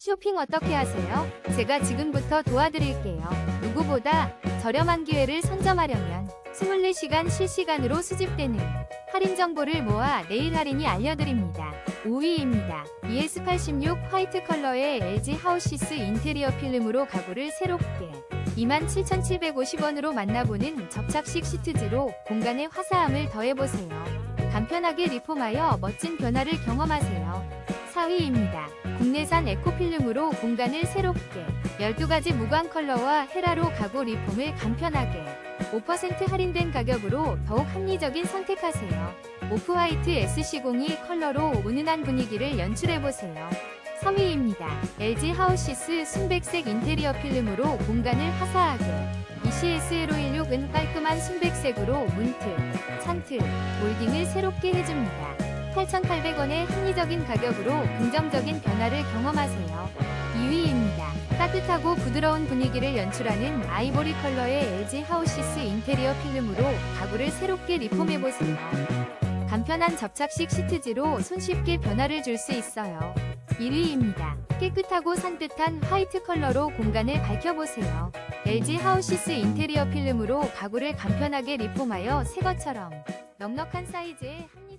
쇼핑 어떻게 하세요? 제가 지금부터 도와드릴게요. 누구보다 저렴한 기회를 선점하려면 24시간 실시간으로 수집되는 할인 정보를 모아 내일 할인이 알려드립니다. 5위입니다. ES86 화이트 컬러의 LG 하우시스 인테리어 필름으로 가구를 새롭게 27,750원으로 만나보는 접착식 시트지로 공간의 화사함을 더해보세요. 간편하게 리폼하여 멋진 변화를 경험하세요. 4위입니다. 국내산 에코필름으로 공간을 새롭게 12가지 무광 컬러와 헤라로 가구 리폼을 간편하게 5% 할인된 가격으로 더욱 합리적인 선택하세요. 오프화이트 SC02 컬러로 은은한 분위기를 연출해보세요. 3위입니다. LG 하우시스 순백색 인테리어 필름으로 공간을 화사하게 ECS1516은 깔끔한 순백색으로 문틀, 찬틀, 몰딩을 새롭게 해줍니다. 8,800원의 합리적인 가격으로 긍정적인 변화를 경험하세요. 2위입니다. 따뜻하고 부드러운 분위기를 연출하는 아이보리 컬러의 LG 하우시스 인테리어 필름으로 가구를 새롭게 리폼해보세요. 간편한 접착식 시트지로 손쉽게 변화를 줄 수 있어요. 1위입니다. 깨끗하고 산뜻한 화이트 컬러로 공간을 밝혀보세요. LG 하우시스 인테리어 필름으로 가구를 간편하게 리폼하여 새 것처럼 넉넉한 사이즈에 합리